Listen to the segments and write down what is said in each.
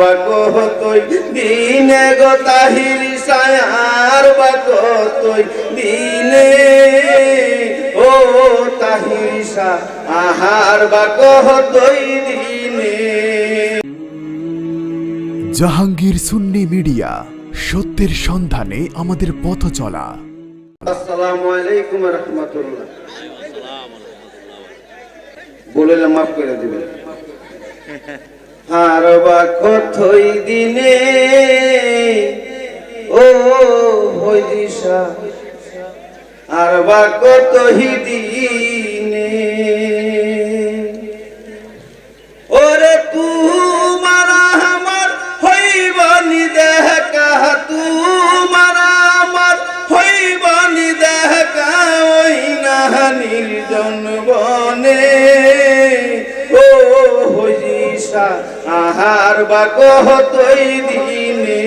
বা কতই দিনে গো তাহির সায়ার বা কতই দিনে ও তাহির আহার বা কতই দিনে। জাহাঙ্গীর সুন্নি মিডিয়া সত্যের সন্ধানে আমাদের পথ চলা। আসসালামু আলাইকুম রহমতুল্লাহ। বলে মাফ করে দিবেন। আর বা কথই দিনে? ও হই দিশা। আর বা কতই দিনে? আহার বা কহতই দিনে?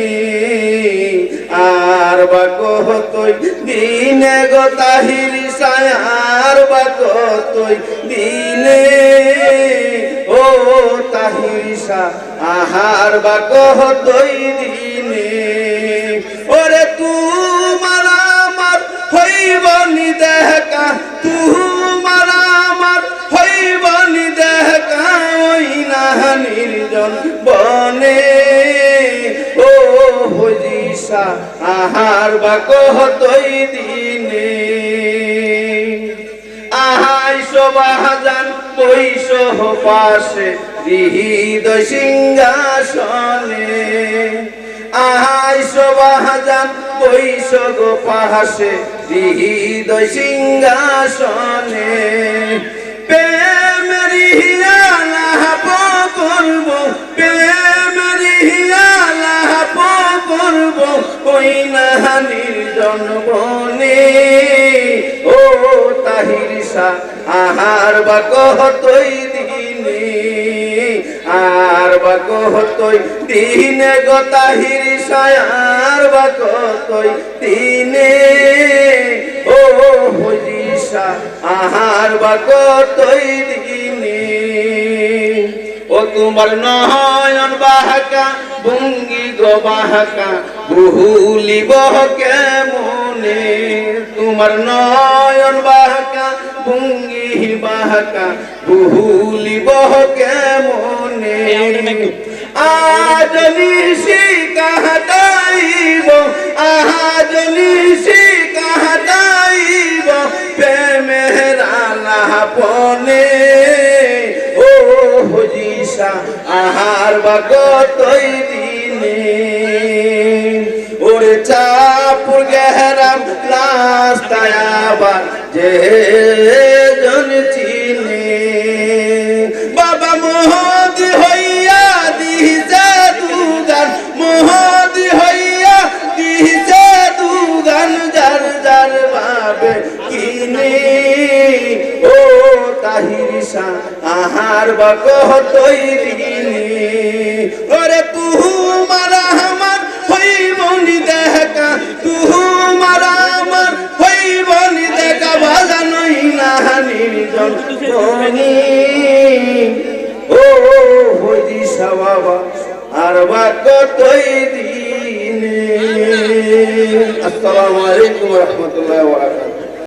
আর বা কহতই দিনে গো তাহির সায়ার বা কতই দিনে? ও তাহিসা আহার বা কহতই দিনে? ওরে তুমার আহার বা কহতই দিনে। আহাই শোভাজান বৈশ পাশে, হৃদয় সিংহাসনে। আহাই শোভাজান বৈশ গো পাশে, হৃদয় সিংহাসনে। প্রেমেরি ওই না নির্জন বনে ও তাহিরসা আহার বা কহতই দিনে আর বা কহতই দিনে গো তাহিরসা আর বা কহতই দিনে, ও হজিসা আহার বা কতই দিনে। ও তোমার নয়ন বাহাকা, ভঙ্গি গো বাহাকা বহুলিব কেমনে? তোমার নয়ন বাহাকা, ভঙ্গি বাহাকা বহুলিব কেমনে? আজ নিশি কাহতাইব আজ নিশি কাহতাইব প্রেমের আলাপনে হজিসা আহার বা কতই দিনে। ওরে চাপুর গেহরাম রাস্তায় আবার যে তাহিরিসা আহার বা কহতই দিনে ওরে তুহু মারা আমার হইবনি দেখা তুহু মারা আমার হইবনি দেখা বাজানই না নির্জন বনি ও হইদিসা বাবা আর বা কতই দিনে আসসালামু আলাইকুম রহমতুল্লাহ ওয়া বারাকাতুহু।